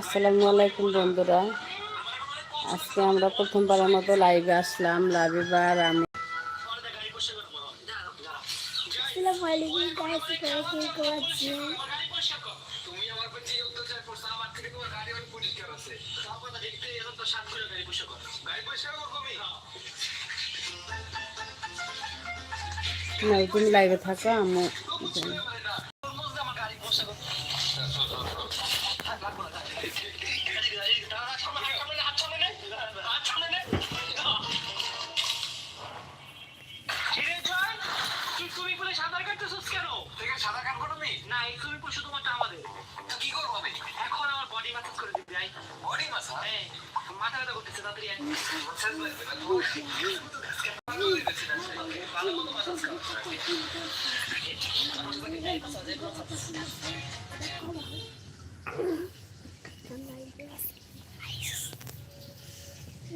আসসালামু আলাইকুম বন্ধুরা। আজকে আমরা প্রথমবারের মতো লাইভে আসলাম লাভিবার আমি তুমি আমার প্রতি অত্যাচার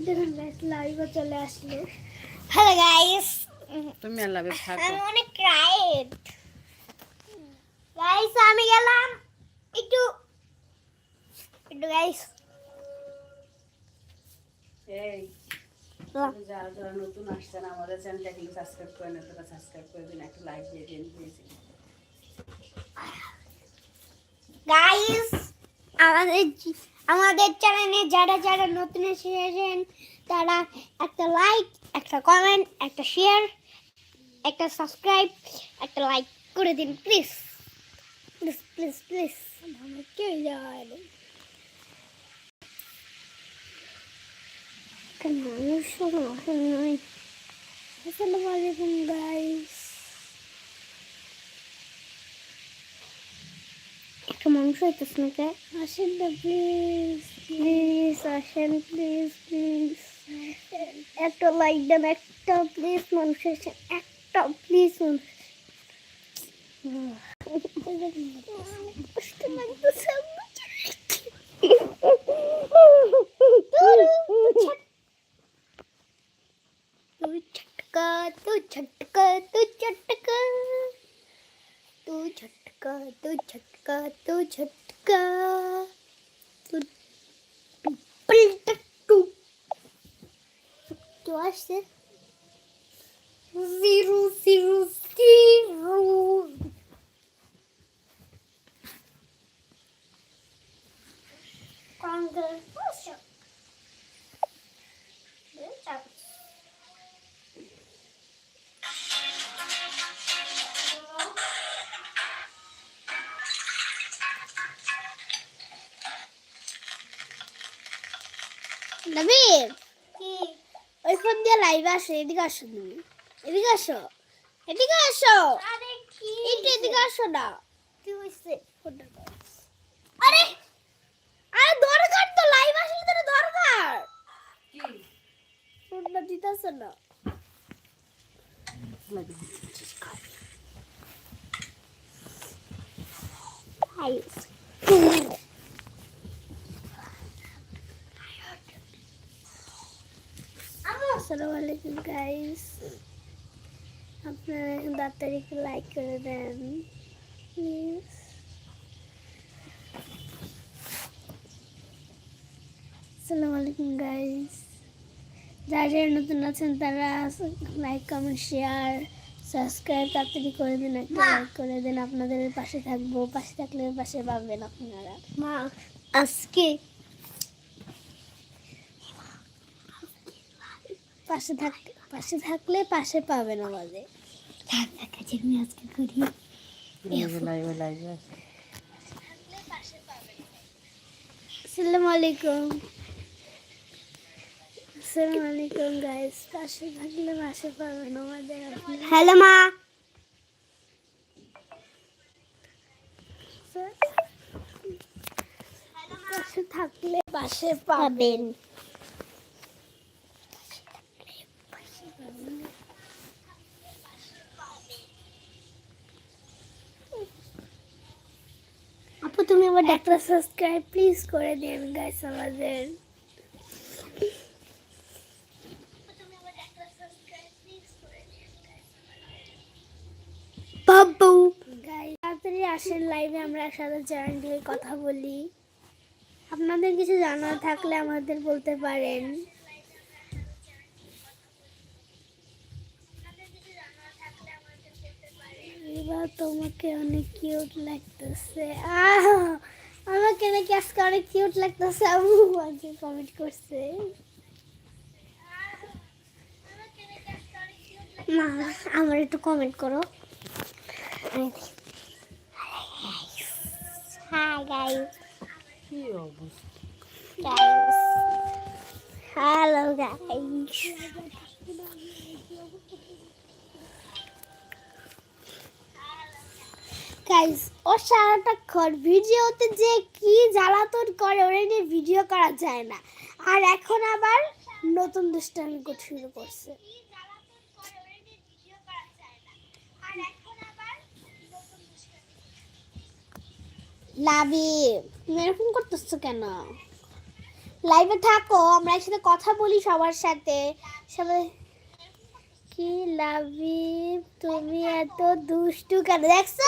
দেখুন গাইস লাইভে চলে আসলে হ্যালো গাইস তুমি আর লাইভে থাকো। আমি অনেক ক্রাইড গাইস আমি গেলাম। একটু একটু গাইস এই যারা যারা নতুন আসছেন আমাদের চ্যানেলটা কিন্তু সাবস্ক্রাইব করে না সাবস্ক্রাইব করে দিন একটা লাইক দিয়ে দিন প্লিজ গাইস আমাদের আমাদের চ্যানেলে যারা যারা নতুন এসেছেন তারা একটা লাইক একটা কমেন্ট একটা শেয়ার একটা সাবস্ক্রাইব একটা লাইক করে দিন প্লিজ প্লিজ প্লিজ প্লিজ কেউ যায় না মানুষ নয় আসসালামু আলাইকুম গাইস একটা মাংস হইতেছে না কে আসেন না প্লিজ প্লিজ আসেন প্লিজ প্লিজ একটা লাইক দেন একটা প্লিজ মানুষ আসেন একটা প্লিজ মানুষ কষ্ট লাগতেছে। तू झटका तू झटका तू झटका। तू झटका तू झटका तू झटका। तू पलटू तू। आज से ज़ीरो ज़ीरो ज़ीरो Congress. কি? ওই ফোন দিয়ে লাইভ আসে এদিকে আসো তুমি। এদিকে আসো। এদিকে আসো। কি এদিকে আসো না। কি হইছে? ফোনটা আরে! আরে দরকার তো লাইভ আসলে তো দরকার। ফোনটা দিতেছে না। হাই আসসালামু আলাইকুম গাইস আপনারা এখন তাড়াতাড়ি একটু লাইক করে দেন প্লিজ আসসালামু আলাইকুম গাইস যারা যারা নতুন আছেন তারা লাইক কমেন্ট শেয়ার সাবস্ক্রাইব তাড়াতাড়ি করে দিন একটা লাইক করে দিন। আপনাদের পাশে থাকব পাশে থাকলে পাশে পাবেন আপনারা। মা! আজকে পাশে থাক পাশে থাকলে পাশে পাবেন আমাদের থাক থাক কাজে আমি আজকে করি। আসসালামু আলাইকুম। আসসালামু আলাইকুম গাইস পাশে থাকলে পাশে পাবেন আমাদের হ্যালো মা। পাশে থাকলে পাশে পাবেন। আপু তুমি আমার একটা সাবস্ক্রাইব প্লিজ করে দিন গাইস আমাদের। বাবু। তাড়াতাড়ি আসেন লাইভে আমরা একসাথে চ্যানেল দিয়ে কথা বলি। আপনাদের কিছু জানা থাকলে আমাদের বলতে পারেন। এবার তোমাকে অনেক কিউট লাগতেছে। আহ আমাকে নাকি আজকে অনেক কিউট লাগতেছে। আবু আজকে কমেন্ট করছে। মা আমার একটু কমেন্ট করো। হাই গাইস কি অবস্থা. গাইস ও সারাটা ঘর ভিডিওতে যে কি জ্বালাতন করে ওরা নিয়ে ভিডিও করা যায় না। আর এখন আবার নতুন দুষ্টামি শুরু করছে। এরকম করতেছো কেন? লাইভে থাকো, আমরা একসাথে কথা বলি সবার সাথে। কি লাভি তুমি এত দুষ্টু কেন? দেখছ?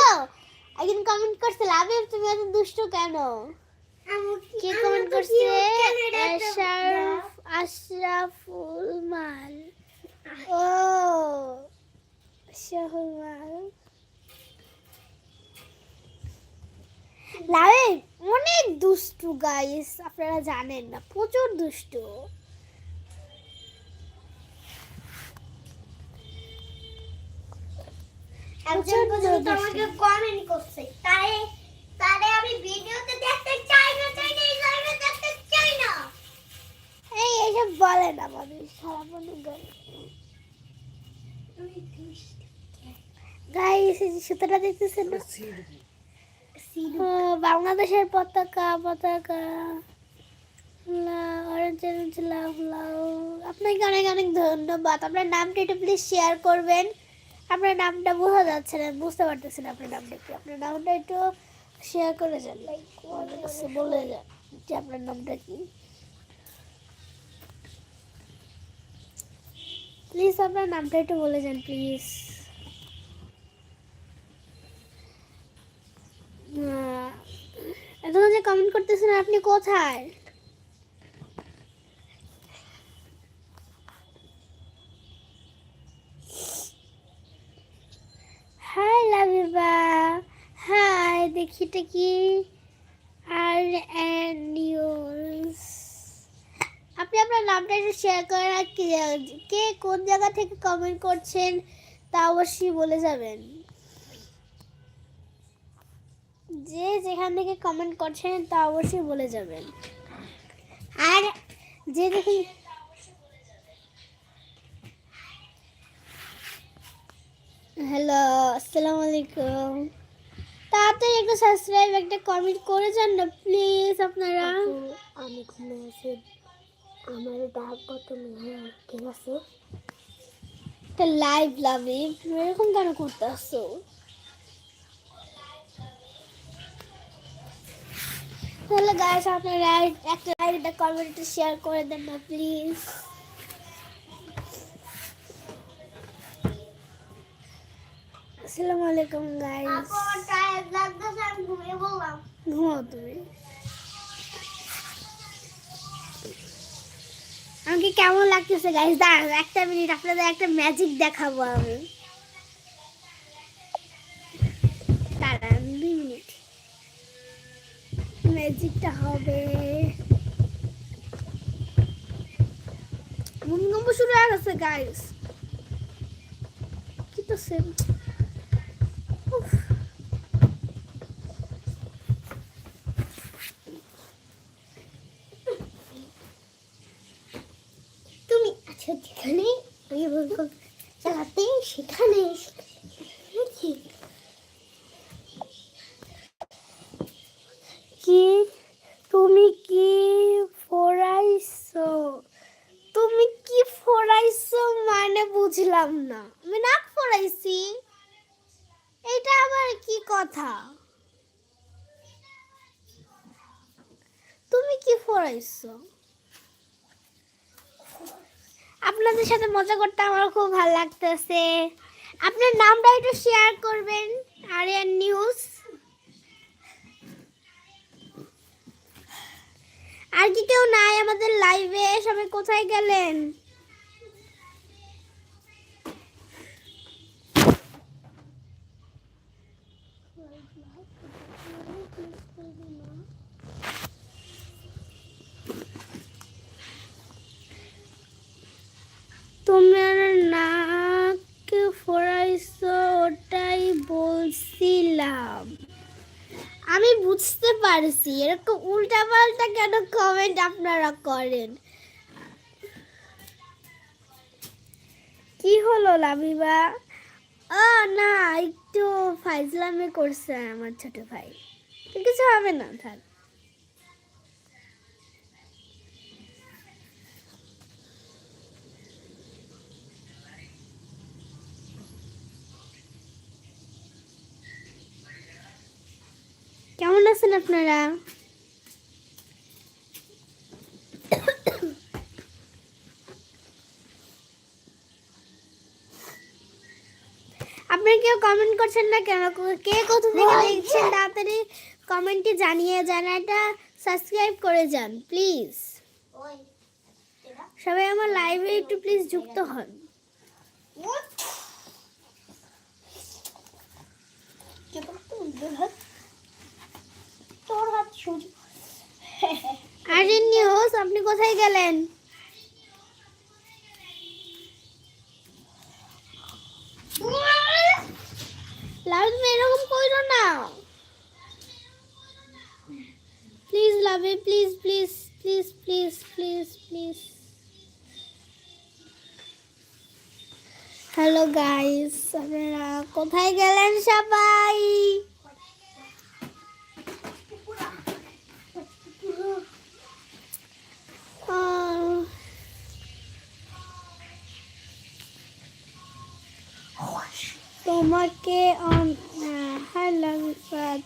একদিন কমেন্ট করছে লাভি তুমি এত দুষ্টু কেন? কে কমেন্ট করছে? আশরাফ আশরাফুল মাল। ও। আশরাফুল মাল। লাভে অনেক দুষ্টু গাইস আপনারা জানেন না প্রচুর দুষ্টু। একজন পর্যন্ত আমাকে কমেন্ট করছে। তারে তারে আমি ভিডিওতে দেখতে চাই না চাই না লাইভে দেখতে চাই না। এই এইসব বলে না মানুষ সারা বন্ধু গাইস এই যে সুতোটা দেখতেছেন না? বাংলাদেশের পতাকা পতাকা। আপনাকে অনেক অনেক ধন্যবাদ। আপনার নামটা একটু প্লিজ শেয়ার করবেন। আপনার নামটা বোঝা যাচ্ছে না, বুঝতে পারতেছি না আপনার নামটা কি? আপনার নামটা একটু শেয়ার করে যান লাইক বলে যান যে আপনার নামটা কি। প্লিজ আপনার নামটা একটু বলে যান প্লিজ এত যে কমেন্ট করতেছেন, আপনি কোথায়? হাই লাভিবা হাই দেখি কি? আর অ্যান্ড ইউর্স আপনি আপনার নামটা একটু শেয়ার করেন আর কে কোন জায়গা থেকে কমেন্ট করছেন, তা অবশ্যই বলে যাবেন। যে যেখান থেকে কমেন্ট করছেন, তা অবশ্যই বলে যাবেন। আর যে দেখি হ্যালো আসসালামু আলাইকুম। তাড়াতাড়ি একটা সাবস্ক্রাইব একটা কমেন্ট করে যান না প্লিজ আপনারা। আমি ঘুমে আছি। আমার ডাক কত মেয়ে ঠিক আছে? একটা লাইভ লাভে এরকম কেন করতে আসছো তাহলে গাইস আপনারা একটা লাইক একটা কমেন্ট শেয়ার করে দেন না প্লিজ আসসালামু আলাইকুম গাইস আমাকে কেমন লাগতেছে গাইস দাঁড়ান, একটা মিনিট আপনাদের একটা ম্যাজিক দেখাবো আমি। দাঁড়ান, দুই মিনিট ম্যাজিকটা হবে। ভূমিকম্প শুরু হয়ে গেছে গাইস কি তো সেম তুমি আমি বলব চালাতে সেখানে সেখানে। কি তুমি কি ফোরাইছো তুমি কি ফোরাইছো মানে বুঝলাম না আমি নাক ফোরাইছি এটা আবার কি কথা তুমি কি ফোরাইছো আপনাদের সাথে মজা করতে আমার খুব ভালো লাগতেছে। আপনার নামটা একটু শেয়ার করবেন আরিয়ান নিউজ আর কি কেউ নাই আমাদের লাইভে সবাই কোথায় গেলেন? তোমার নাক ফোরাইছো, ওটাই বলছিলাম। আমি বুঝতে পারছি, এরকম উল্টা পাল্টা কেন কমেন্ট আপনারা করেন? কি হলো লামিবা ও, না, একটু ফাইজলামে করছে আমার ছোট ভাই। কিছু হবে না, থাক। আছেন আপনারা? আপনারা কেউ কমেন্ট করছেন না কেন? কে কোথা থেকে দেখছেন? তাড়াতাড়ি কমেন্টে জানিয়ে যান এটা সাবস্ক্রাইব করে যান প্লিজ সবাই আমার লাইভে একটু প্লিজ যুক্ত হন তোর হাত সোজা আর্জেন্ট নিউজ আপনি কোথায় গেলেন? লাভ তুমি এরকম করো না। প্লিজ লাভে please please please please please please hello guys আপনারা কোথায় গেলেন সবাই? তোমাকে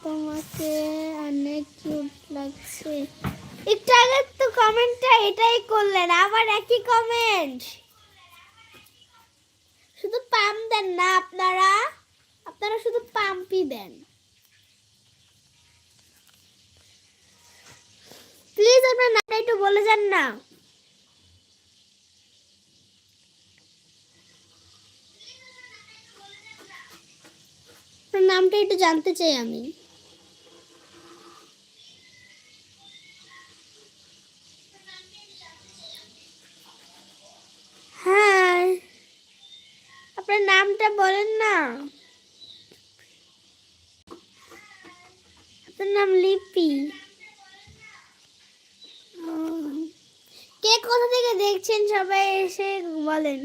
তোমাকে অনেক কিউট লাগছে। একটু আগে তো কমেন্টটা এটাই করলেন, আবার একই কমেন্ট শুধু পাম দেন না আপনারা? আপনারা শুধু পাম্পই দেন। প্লিজ আপনার নামটা একটু বলে যান না আপনার নামটা একটু জানতে চাই আমি। হ্যাঁ আপনার নামটা বলেন না। আপনার নাম লিপি। কে কোথা থেকে দেখছেন সবাই এসে বলেন।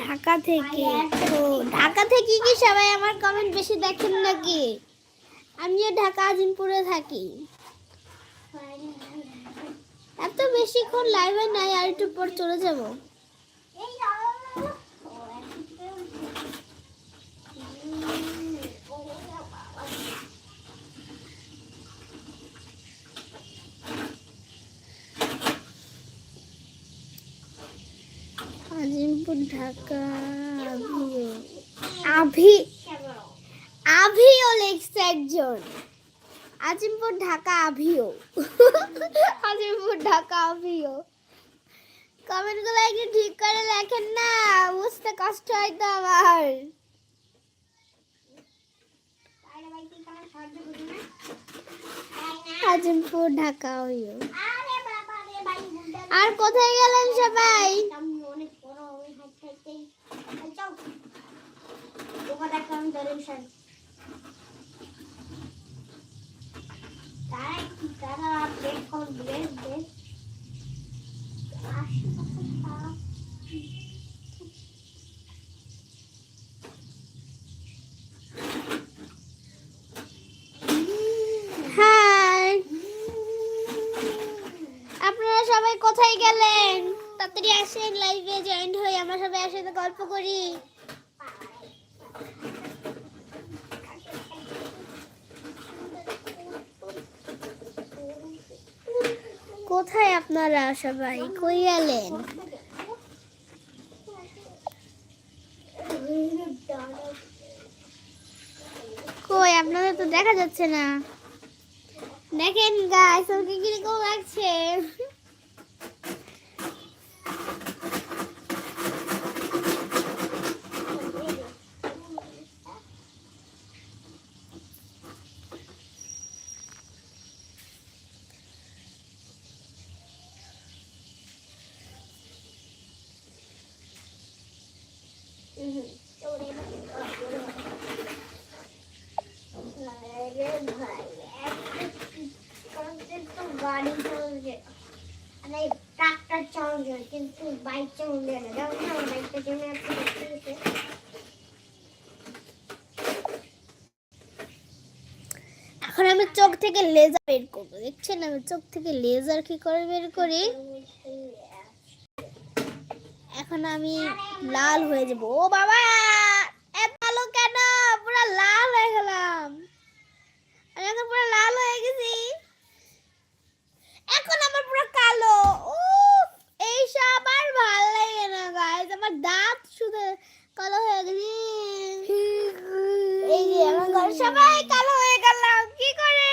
ঢাকা থেকে? ও, ঢাকা থেকে কি সবাই আমার কমেন্ট বেশি দেখেন নাকি? আমিও ঢাকা, আজিমপুরে থাকি। এত বেশিক্ষণ লাইভে নাই, আর একটু পর চলে যাব। আজিমপুর ঢাকা, আভিও। আভি, আভিও লেখছে একজন। আজিমপুর, ঢাকা, আভিও। আজিমপুর, ঢাকা, আভিও। কমেন্টগুলো একটু ঠিক করে লেখেন না, বুঝতে কষ্ট হয় তো আমার। আজিমপুর, ঢাকা, আভিও। আরে কোথায় গেলেন সবাই আমি অনেক বড় ওই হাত খাইতে চাও আশেপাশে আপনারা সবাই কোথায় গেলেন? তাড়াতাড়ি আসেন লাইভে জয়েন্ট হই আমরা সবাই একসাথে গল্প করি। কোথায় আপনারা সবাই? কই গেলেন? কই, আপনাদের তো দেখা যাচ্ছে না। দেখেন গাছ ওকে কীরকম লাগছে গাড়ি চলছে মানে ট্রাক্টর চলছে কিন্তু বাইক চলছে না যেমন আমার বাইকটা জমে আছে দেখতে এখন আমি চোখ থেকে লেজার বের করব, দেখছেন? আমি চোখ থেকে লেজার কি করে বের করি? এখন আমি লাল হয়ে যাব। ও বাবা! এত ভালো কেন? পুরো লাল হয়ে গেলাম। আমি এখন পুরো লাল হয়ে গেছি। এখন আমার পুরো কালো। ও এইসব আর ভালো লাগে না গাইজ আমার দাঁত শুধু কালো হয়ে গেছে। এই যে আমার সবাই কালো হয়ে গেলাম কি করে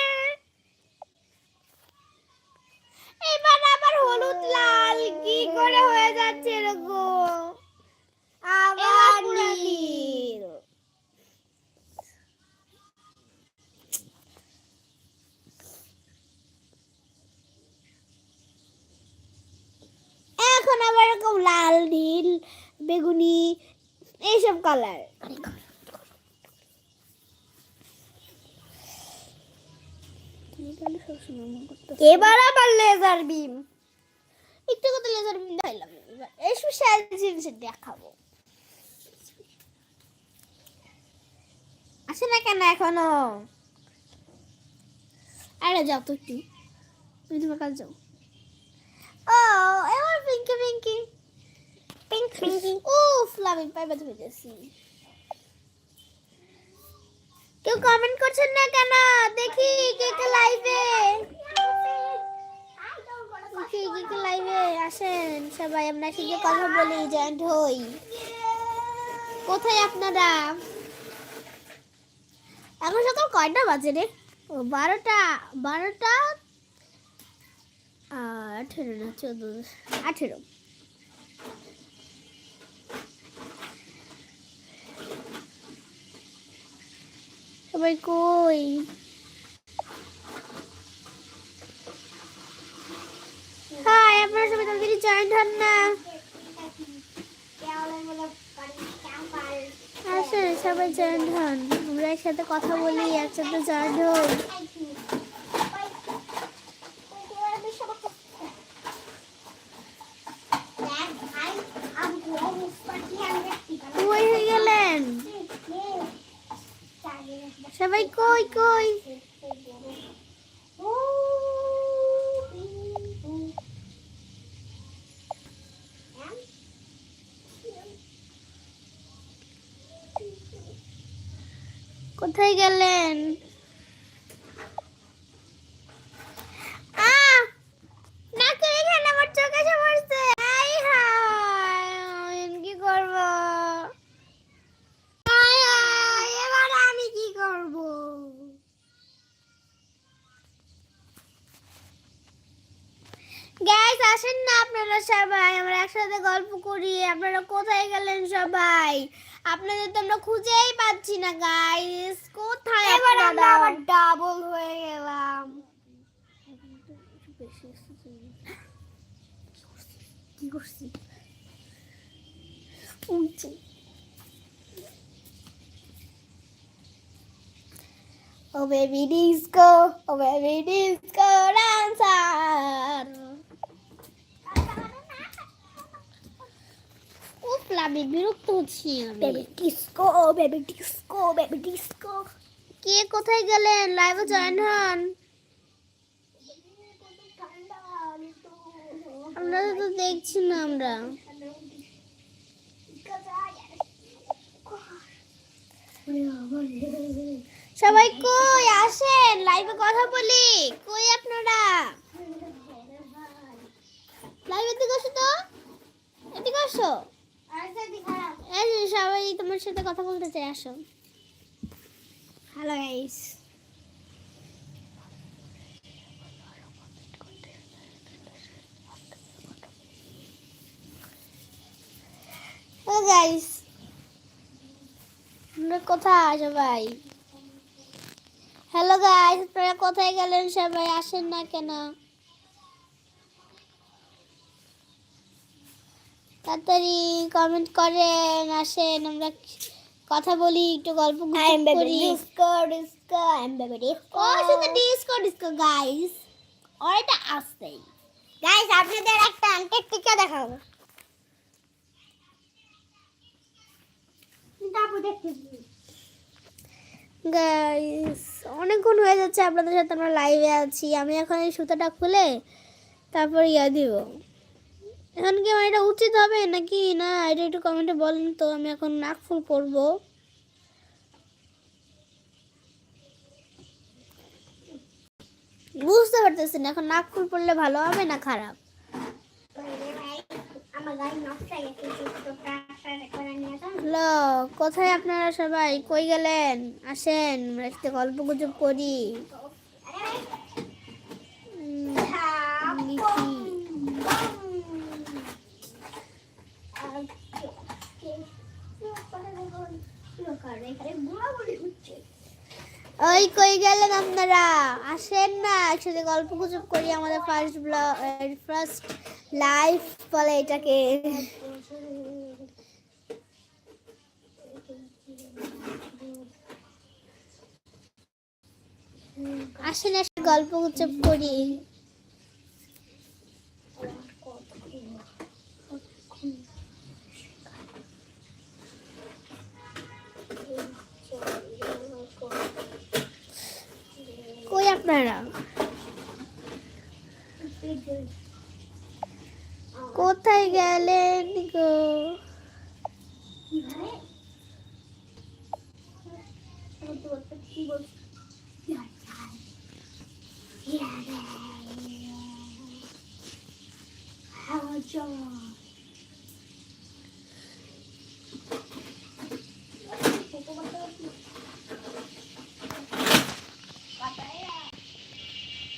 এবার আবার হলুদ লাল। কি করে হয়ে যাচ্ছে এরকম? আবার নীল। এখন আবার এরকম লাল নীল বেগুনি এইসব কালার এবার আবার লেজার বিম একটু কত লেজার বিম দেখাইলাম এবার এই স্পেশাল জিনিস দেখাবো। আসে না কেন এখনও? আরে যাও তো একটু। তুমি তোমার কাজ যাও। ও এবার পিঙ্কি পিঙ্কি পিঙ্ক পিঙ্কি উফ লাভি পাই বাজে বেজেছি কেউ কমেন্ট করছেন না কেন? দেখি কে কে লাইভে দেখি কে কে লাইভে আসেন। সবাই আমরা একসাথে কথা বলি জয়েন্ট হই। কোথায় আপনারা? এখন সকাল কয়টা বাজে রে? বারোটা বারোটা আঠেরো না, চোদ্দ, আঠেরো। সবাই কই? হাই, আপনারা সবাই তাড়াতাড়ি জয়েন্ট হন না। আসেন সবাই জয়েন্ট হন। আমরা একসাথে কথা বলি, একসাথে জয়েন্ট হই। কই হয়ে গেলেন সবাই কই কই কোথায় গেলেন আহ! নাকের এখানে আমার চোখ এসে পড়ছে। আই হায়, আমি কি করব? আয় হায়, এবার আমি কি করব? Guys, আসেন না আপনারা সবাই আমরা একসাথে গল্প করি আপনারা কোথায় গেলেন সবাই। আপনাদের তো আমরা খুঁজেই পাচ্ছি না গাইস কোথায় এবার আমরা আবার ডাবল হয়ে গেলাম। কি করছি? উঠছে ও baby disco oh baby disco dancer উফ বিরক্ত হচ্ছি আমি। Baby disco baby disco baby disco কে কোথায় গেলেন? লাইভে জয়েন হন। আমরা তো দেখছি না আমরা। সবাই কই? আসেন লাইভে কথা বলি। কই আপনারা? লাইভ এদিকে আসো তো। এদিকে আসো। এই সবাই তোমার সাথে কথা বলতে চাই আসো। হ্যালো গাইস কোথায় সবাই হ্যালো গাইস আপনারা কোথায় গেলেন সবাই? আসেন না কেন? তাড়াতাড়ি কমেন্ট করেন আসেন আমরা কথা বলি একটু গল্প করি। Disco disco I am baby disco disco disco guys এটা আসতেই। গাইস আপনাদের একটা আন্টার্কটিকা দেখাবো। গাইস অনেকক্ষণ হয়ে যাচ্ছে আপনাদের সাথে আমরা লাইভে আছি। আমি এখন এই সুতাটা খুলে তারপর ইয়া দিব। এখন কি আমার এটা উচিত হবে? নাকি না, এটা একটু কমেন্টে বলেন তো, আমি এখন নাক ফুল পরবো। বুঝতে পারতেছি না এখন নাক ফুল পরলে ভালো হবে না খারাপ? কোথায় আপনারা সবাই? কই গেলেন? আসেন একসাথে গল্প গুজব করি। লিখি। ওই কই গেলেন আপনারা? আসেন না, একসাথে গল্প গুজব করি আমাদের ফার্স্ট ব্লগ ফার্স্ট লাইফ বলে এটাকে। আসেন এসে গল্প গুজব করি। কোথায় গেলেন গো?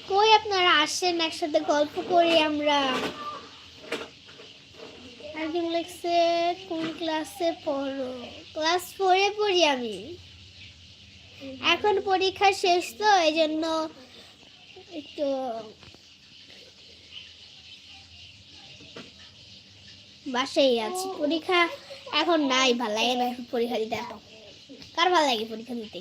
কই আপনারা আসেন, একসাথে গল্প করি আমরা। একদিন লিখছে, কোন ক্লাসে পড়ো? ক্লাস ফোরে পড়ি আমি। এখন পরীক্ষা শেষ তো এই জন্য একটু বাসায় আছি। পরীক্ষা এখন নাই, ভালো লাগে না পরীক্ষা দিতে এত। কার ভালো লাগে পরীক্ষা দিতে?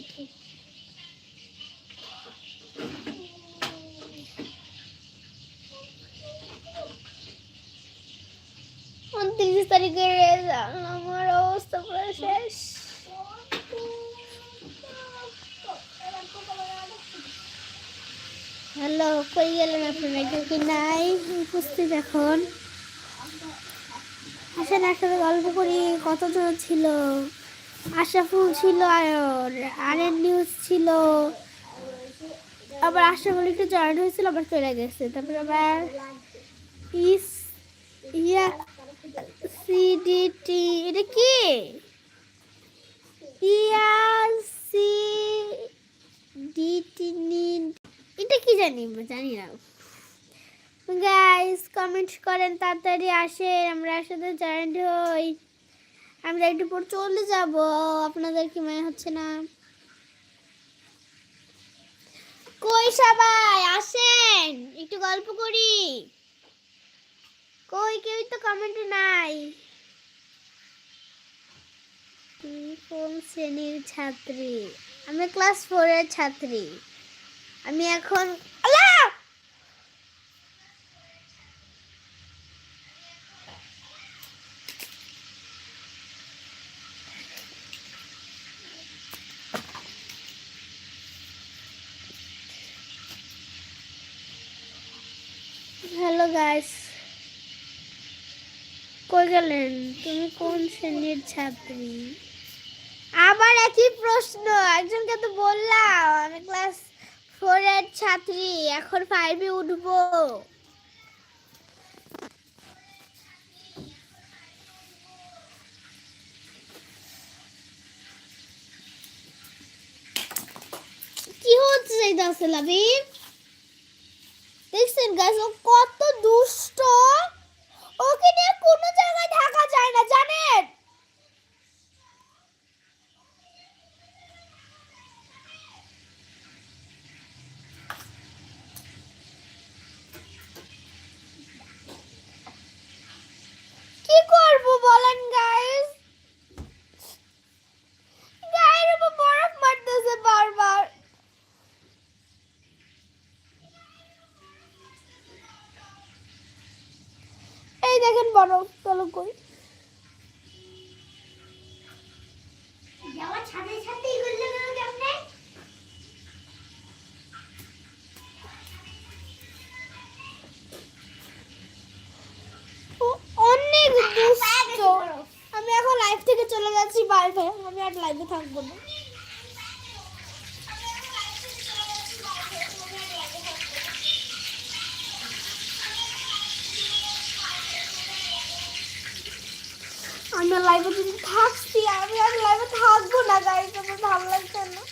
উনত্রিশ তারিখের আমার অবস্থা পুরো শেষ হ্যালো, কই গেলেন আপনারা? কেউ কি নাই? উপস্থিত এখন। আসেন, একসাথে গল্প করি। কতজন ছিল? আশাফুল ছিল আর আরেন নিউজ ছিল। আবার আশাফুল একটু জয়েন হয়েছিল, আবার চলে গেছে। তারপর আবার ইস ইয়া সিডিটি এটা কি? ইয়া সি ডিটি এটা কি জানি জানি না। গাইস কমেন্ট করেন, তাড়াতাড়ি আসে আমরা একসাথে জয়েন্ট হই। আমরা একটু পর চলে যাব, আপনাদের কি মনে হচ্ছে না? কই সবাই? আসেন, একটু গল্প করি। কই? কেউই তো কমেন্টে নাই। কোন শ্রেণির ছাত্রী? আমি ক্লাস ফোরের ছাত্রী। আমি এখন গেলেন। তুমি কোন শ্রেণির ছাত্রী? আবার একই প্রশ্ন, একজনকে তো বললাম, আমি ক্লাস ফোরের ছাত্রী, এখন ফাইভে উঠবো। কি হচ্ছে এই দাসেল দেখছেন গাছ কত দুষ্ট। ওকে নিয়ে কোনো জায়গায় থাকা যায় না জানেন? কি করব বলেন গাইস দেখেন বরফ চলো কই আমি এখন লাইভ থেকে চলে যাচ্ছি বাইরে আমি আর লাইভে থাকব না। আমি লাইভে যদি থাকছি আমি আর লাইভে থাকব না গাইজ আমার ভালো লাগছে না।